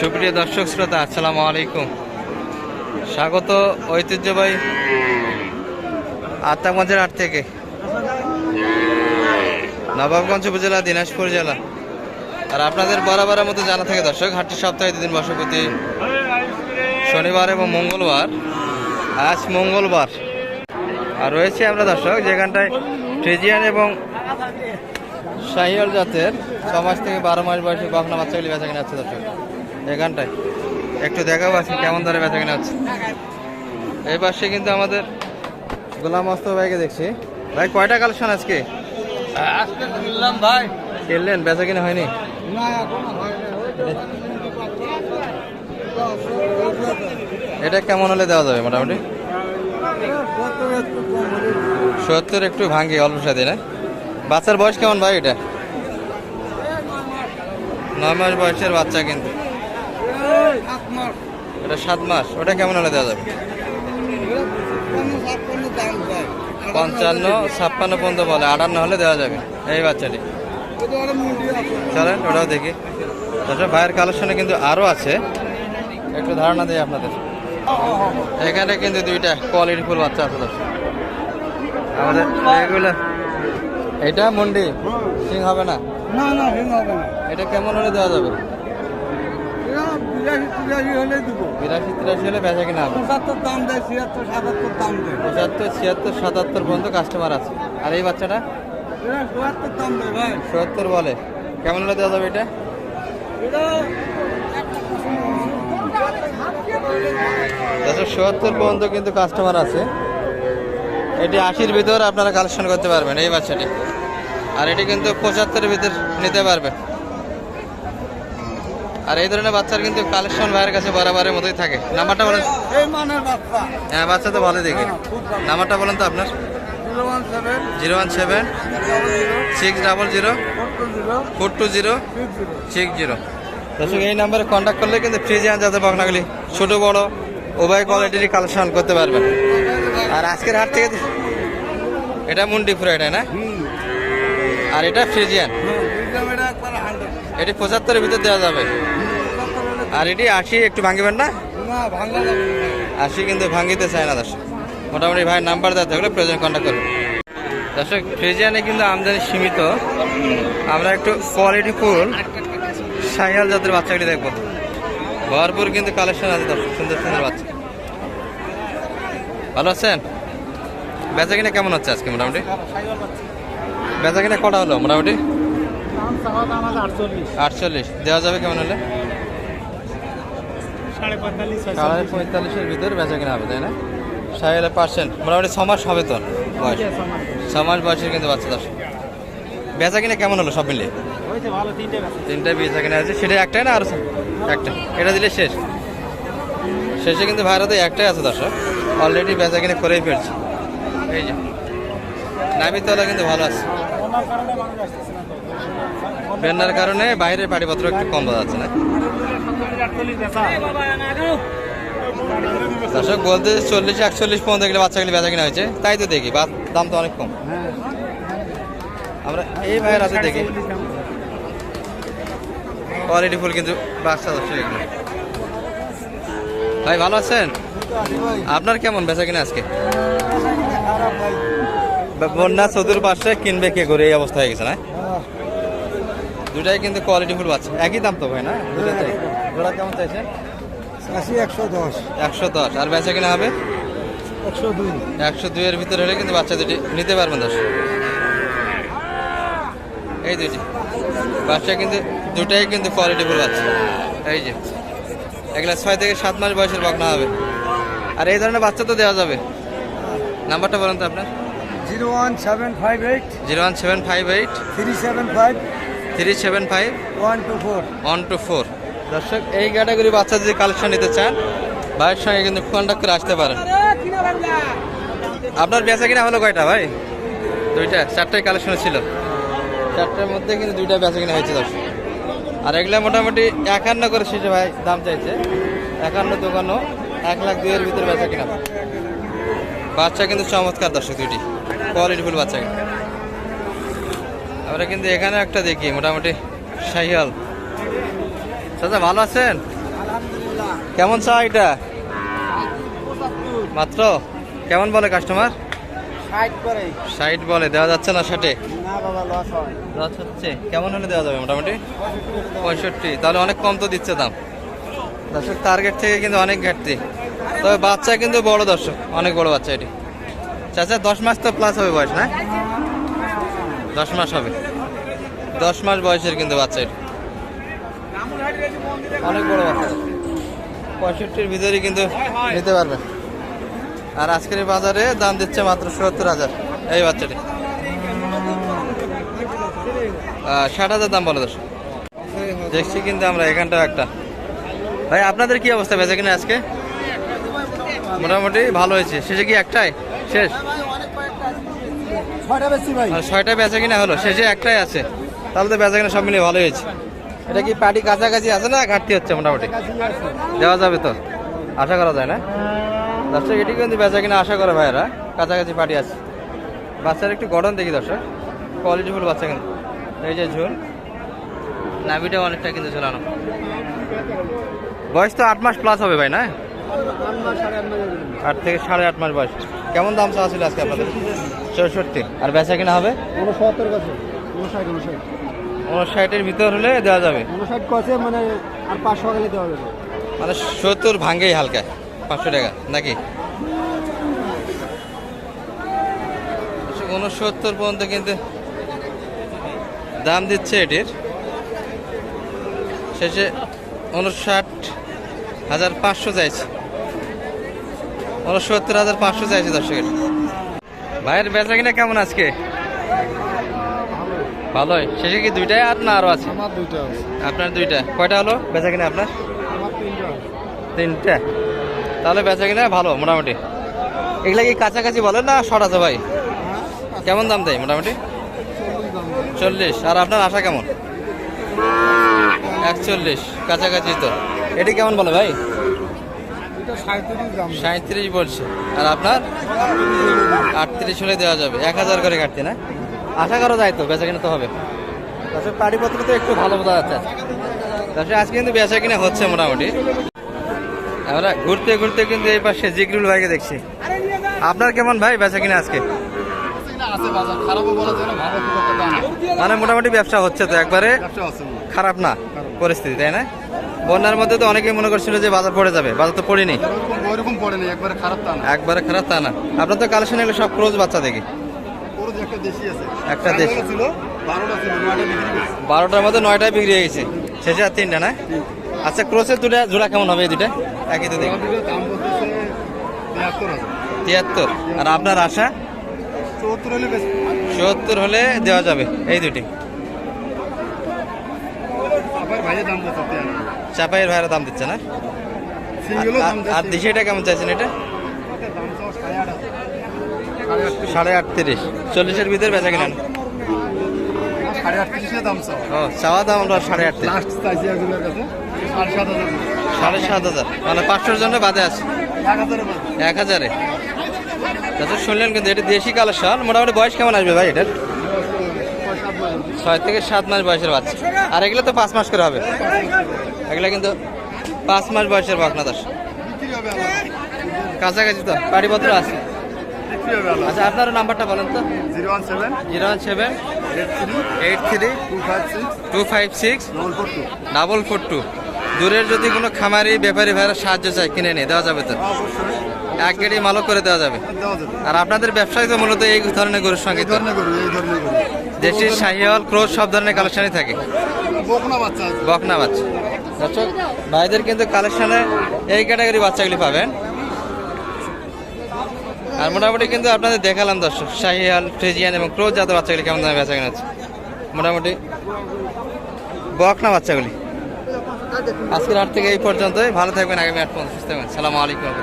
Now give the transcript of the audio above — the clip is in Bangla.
সুপ্রিয় দর্শক শ্রোতা, আসসালামু আলাইকুম। স্বাগত ঐতিহ্যবাহী আত্মাগঞ্জের হাট থেকে। নবাবগঞ্জ উপজেলা, দিনাজপুর জেলা। আর আপনাদের বরাবরের মতো জানা থাকে দর্শক, হাটটি সপ্তাহে দুদিন বসপতি শনিবার এবং মঙ্গলবার। আজ মঙ্গলবার। আর রয়েছে আমরা দর্শক, যেখানটায় ফ্রিজিয়ান এবং শাহিয়াল জাতের ছ মাস থেকে বারো মাস বয়সী বকনা বাচ্চাগুলি বেচা কিনে আছে দর্শক। এখানটায়। একটু দেখাবো আজকে কেমন দরে বেচা কিনা হচ্ছে। এই পাশে কিন্তু আমাদের গোলাম মস্ত ভাইকে দেখছি। ভাই কয়টা কালেকশন আজকে? আজকে কিনলাম ভাই। কিনলেন? বেচা কিনা হয়নি? হয় এটা কেমন হলে দেওয়া যাবে মোটামুটি? সত্তর একটু ভাঙ্গি অল্প সাথে না? বাচ্চার বয়স কেমন ভাই এটা? নয় মাস বয়সের বাচ্চা কিন্তু। এটা সাত মাস। ওটা কেমন হলে দেওয়া যাবে? পঞ্চান্ন ছাপ্পান্ন পর্যন্ত বলে আটান্ন হলে দেওয়া যাবে। এই বাচ্চাটি। চলেন ওটাও দেখি। তাছাড়া ভাইয়ের কালেকশনে কিন্তু আরও আছে। একটু ধারণা দিই আপনাদের। এখানে কিন্তু দুইটা কোয়ালিটি ফুল বাচ্চা আছে আমাদের এগুলো এটা মন্ডি। সিং হবে না? না না হিং হবে না। এটা কেমন হলে দেওয়া যাবে? বিরাশি তিরাশি হলে দিব। বিরাশি তিরাশি হলে বেচা কিনা হবে? পঁচাত্তর দাম দেয় ছিয়াত্তর সাতাত্তর দাম দেয়। পঁচাত্তর ছিয়াত্তর সাতাত্তর পর্যন্ত কাস্টমার আছে। আর এই বাচ্চাটা? এরা দাম দেয় ভাই। সত্তর বলে। কেমন হলে দেওয়া যাবে এটা সত্তর পর্যন্ত কিন্তু কাস্টমার আছে। এটি আশির ভিতর আপনারা কালেকশন করতে পারবেন এই বাচ্চাটি। আর এটি কিন্তু পঁচাত্তরের ভিতর নিতে পারবে আর এই ধরনের বাচ্চার কিন্তু কালেকশন ভাইয়ের কাছে বরাবরের মতোই থাকে। নাম্বারটা বলেন। হ্যাঁ বাচ্চা তো ভালো দেখি। নাম্বারটা বলেন তো আপনার। Zero one seven. Six double zero. Four two zero. Six zero. দর্শক এই নাম্বারে কন্ট্যাক্ট করলে কিন্তু ফ্রিজিয়ান যাতে বকনাগুলি ছোটো বড় উভয় কোয়ালিটির কালেকশন করতে পারবেন। আর আজকের হাট থেকে এটা মুন্ডি ফুরা এটা না আর এটা ফ্রিজিয়ান। এটা পঁচাত্তরের ভিতর দেওয়া যাবে। আর এটি আশি একটু ভাঙিবেন না। আশি কিন্তু ভাঙিতে চায় না দর্শক। মোটামুটি ভাই নাম্বার দেওয়া থাকলে প্রয়োজন কন্ট্যাক্ট করবেন দর্শক ফ্রিজিয়ানে কিন্তু আমদানি সীমিত। আমরা একটু কোয়ালিটি ফুল সাইয়াল জাতের বাচ্চাগুলি দেখব। ভরপুর কিন্তু কালেকশন আছে দর্শক সুন্দর সুন্দর বাচ্চা। ভালো আছেন? বেচা কিনা কেমন হচ্ছে আজকে মোটামুটি? বেচা কিনা কটা হলো মোটামুটি? আটচল্লিশ। দেওয়া যাবে কেমন হলে? সাড়ে পঁয়তাল্লিশের ভিতরে বেচা কিনা হবে তাই না? সাড়ে পার্সেন্ট। মোটামুটি ছ মাস হবে তো বয়স? ছ মাস। বয়সের কিন্তু বাচ্চা দশ। বেচা কিনা কেমন হলো সব ভালো তিনটে বেচা। কিনা আছে। সেটা একটাই না আর একটা। এটা দিলে শেষ। শেষে কিন্তু ভাড়াতে একটাই আছে দর্শক। অলরেডি বেচা কিনে করেই ফেলছে। এই যে। নাবির তলা কিন্তু ভালো আছে। ওনার কারণে বাইরের পাড়িপত্র একটু কম পাওয়া যাচ্ছে না দর্শক, বলতে চল্লিশ, একচল্লিশ পর্যন্ত এগুলো বাচ্চাগুলি বেচা কিনা হয়েছে। তাই তো দেখি, বা- দাম তো অনেক কম। আমরা এই ভাইয়ের হাতে দেখি। কোয়ালিটি ফুল কিন্তু বাচ্চা দর্শক ভাই, ভালো আছেন? আপনার কেমন বেচা কিনা আজকে? বন্যা চতুর পাশে কিনবে কে করে, এই অবস্থা হয়ে গেছে, না? দুটাই কিন্তু কোয়ালিটি ফুল বাচ্চা। একই দাম তো ভাই না? দুটাতেই জোড়া কেমন চাইছেন? আশি একশো দশ। একশো দশ। আর বেচা কিনা হবে? একশো দুই। একশো দুইয়ের ভিতরে হলে কিন্তু বাচ্চা দুটি নিতে পারবেন দশ। এই দুটি বাচ্চা কিন্তু দুটাই কিন্তু কোয়ালিটি ফুল বাচ্চা। এই যে। এগুলা ছয় থেকে সাত মাস বয়সের বকনা হবে। আর এই ধরনের বাচ্চা তো দেওয়া যাবে। নাম্বারটা বলেন তো আপনার। Zero one seven five eight. Zero one seven five eight. Three seven five. Three seven five? One two four. One two four. দর্শক এই ক্যাটাগরি বাচ্চা যদি কালেকশন নিতে চান ভাইয়ের সঙ্গে কিন্তু কন্ট্যাক্ট করে আসতে পারেন। আপনার বেচা কিনা হলো কয়টা ভাই? দুইটা চারটাই কালেকশন ছিল। চারটার মধ্যে কিন্তু দুইটা বেচা কিনা হয়েছে দর্শক। আর এগুলা মোটামুটি একান্ন করে শেষে ভাই দাম চাইছে। একান্ন দোকানও এক লাখ দুইয়ের ভিতরে বেচা কিনা। বাচ্চা কিন্তু চমৎকার দর্শক দুইটি। কোয়ালিটিফুল বাচ্চা কিন্তু আমরা কিন্তু এখানে একটা দেখি মোটামুটি শাহিয়াল চাচা ভালো আছেন? কেমন চা এটা? মাত্র? কেমন বলে কাস্টমার ষাট করে। বলে দেওয়া যাচ্ছে না ষাটে? লস হচ্ছে। কেমন হলে দেওয়া যাবে মোটামুটি? পঁয়ষট্টি। তাহলে অনেক কম তো দিচ্ছে দাম। দর্শক টার্গেট থেকে কিন্তু অনেক ঘাটতি। তবে বাচ্চা কিন্তু বড় দর্শক অনেক বড় বাচ্চা এটি। চাচা দশ মাস তো প্লাস হবে বয়স না? দশ মাস হবে। দশ মাস বয়সের কিন্তু বাচ্চা এটি। অনেক বড় বাচ্চা। পঁয়ষট্টির ভিতরে কিন্তু নিতে পারবে। আর আজকের বাজারে দাম দিচ্ছে মাত্র সত্তর হাজার। এই বাচ্চাটি। ষাট হাজার দাম বলে দর্শক। দেখছি কিন্তু আমরা এখানটা একটা। ভাই, আপনাদের কি অবস্থা? বেচা কিনা আজকে? মোটামুটি ভালো হয়েছে। শেষে কি একটাই? শেষ? ছয়টা বেচা কিনা হলো শেষে একটাই আছে তাহলে তো বেচা কিনা সব মিলিয়ে ভালো হয়েছে। এটা কি পার্টি কাছাকাছি আছে না ঘাটতি হচ্ছে মোটামুটি? দেওয়া যাবে তো আশা করা যায় না? দর্শক এটি কিন্তু বেচা কিনা আশা করে ভাইয়েরা কাছাকাছি পার্টি আছে। বাচ্চার একটু গঠন দেখি দর্শক কোয়ালিটিফুল বাচ্চা কিন্তু। এই যে ঝুল নাভিটা অনেকটা কিন্তু ঝুলানো। বয়স তো আট মাস প্লাস হবে ভাই না? আট থেকে সাড়ে আট মাস বয়স। কেমন দাম চাওয়া ছিল আজকে আপনাদের? চৌষট্টি। আর বেচা কিনা হবে? উনসত্তর কাছে উনষাট উনষাট। উনষাটের ভিতর হলে দেওয়া যাবে। উনষাট কছে মানে আর পাঁচশো গেলে দেওয়া যাবে। মানে সত্তর ভাঙ্গেই হালকা পাঁচশো টাকা নাকি? উনসত্তর পর্যন্ত কিন্তু দাম দিচ্ছে এটির। শেষে উনষাট হাজার পাঁচশো চাইছে। উনসত্তর হাজার পাঁচশো চাইছে দর্শকের। ভাইয়ের বেচা কিনা কেমন আজকে? ভালোই। শেষে কি দুইটাই আর না আরও আছে? আপনার দুইটা। কয়টা হলো? বেচা কিনা আপনার? তিনটা তাহলে বেচা কিনা ভালো মোটামুটি। এগুলা কি কাছাকাছি বলেন না শর্ট আছে ভাই? কেমন দাম দেয় মোটামুটি? চল্লিশ। আর আপনার আশা কেমন? একচল্লিশ। কাছাকাছি তো। এটি কেমন বলে ভাই? সাঁত্রিশ বলছে। আর আপনার? আটত্রিশ হলে দেওয়া যাবে। এক হাজার করে কাটতে না? আশা করা যায় তো বেচা কিনা তো হবে। তাছাড়া পাড়িপত্র তো একটু ভালো বোঝা যাচ্ছে। তাছাড়া আজকে কিন্তু বেচা কিনা হচ্ছে মোটামুটি। আমরা ঘুরতে ঘুরতে কিন্তু এই পাশে জিগরুল ভাইকে দেখছি। আপনার কেমন ভাই বেচা কিনা আজকে? আছে বাজার খারাপও বলা যায় না ভালো খুব একটা দাম মানে মোটামুটি ব্যবসা হচ্ছে তো একবারে? খারাপ না? পরিস্থিতি তাই না? বন্যার মধ্যে তো অনেকেই মনে করছিল যে বাজার পড়ে যাবে বাজার তো পড়েনি। ওইরকম পড়েনি একবারে খারাপ তা না। একবারে খারাপ তা না। আপনার তো কালেকশন এগুলো সব ক্রোজ বাচ্চা দেখি। একটা দেশি আছে। একটা দেশি। ছিল বারোটার মধ্যে নয়টায় বিক্রি হয়ে গেছে। শেষে আর তিনটা না? আচ্ছা ক্রোসের দুটা জোড়া কেমন হবে এই দুটা? একই তো দেখি। তিয়াত্তর আর আপনার আশা? চুয়াত্তর হলে বেশি। চুয়াত্তর হলে দেওয়া যাবে। এই দুটি। ভাইয়ের দাম চাপাইয়ের ভাইয়ের দাম দিচ্ছে না? আর- দেশিটা কেমন চাইছেন এটা? সাড়ে আটত্রিশ। চল্লিশের ভিতরে বেচা কিনেন ও চাওয়া দাম আমরা সাড়ে আটত্রিশ। সাত হাজার। মানে পাঁচশোর জন্য বাদে আছে। এক হাজারে। আচ্ছা শুনলেন কিন্তু এটা দেশি কালেকশন। মোটামুটি বয়স কেমন আসবে ভাই এটার। ছয় থেকে সাত মাস বয়সের বাচ্চা। আর এগুলো তো পাঁচ মাস করে হবে। এগুলো কিন্তু পাঁচ মাস বয়সের বাকনা দাস। কাছাকাছি তো, বাড়িপত্র আছে। আচ্ছা আপনার নাম্বারটা বলেন তো। Zero one seven, zero one seven, eight three two five six, double four two. দূরের যদি কোনো খামারি, ব্যাপারী ভাইরা সাহায্য চায়, কিনে নিয়ে, দেওয়া যাবে তো? এক গাড়ি মালক করে দেওয়া যাবে। আর আপনাদের ব্যবসায় তো মূলত এই ধরনের গরুর সঙ্গে দেশির শাহিওয়াল ক্রোজ সব ধরনের কালেকশনই থাকে। বকনা বাচ্চা দর্শক ভাইদের কিন্তু কালেকশনে এই ক্যাটাগরি বাচ্চাগুলি পাবেন। আর মোটামুটি কিন্তু আপনাদের দেখালাম দর্শক শাহিয়াল ফ্রিজিয়ান এবং ক্রোজ জাতের বাচ্চাগুলি কেমন দামে বেচা কেনা আছে মোটামুটি বকনা বাচ্চাগুলি। আজকের হাট থেকে এই পর্যন্তই। ভালো থাকবেন আগামী আট পর্যন্ত। সুস্থ থাকবেন। সালামু আলাইকুম।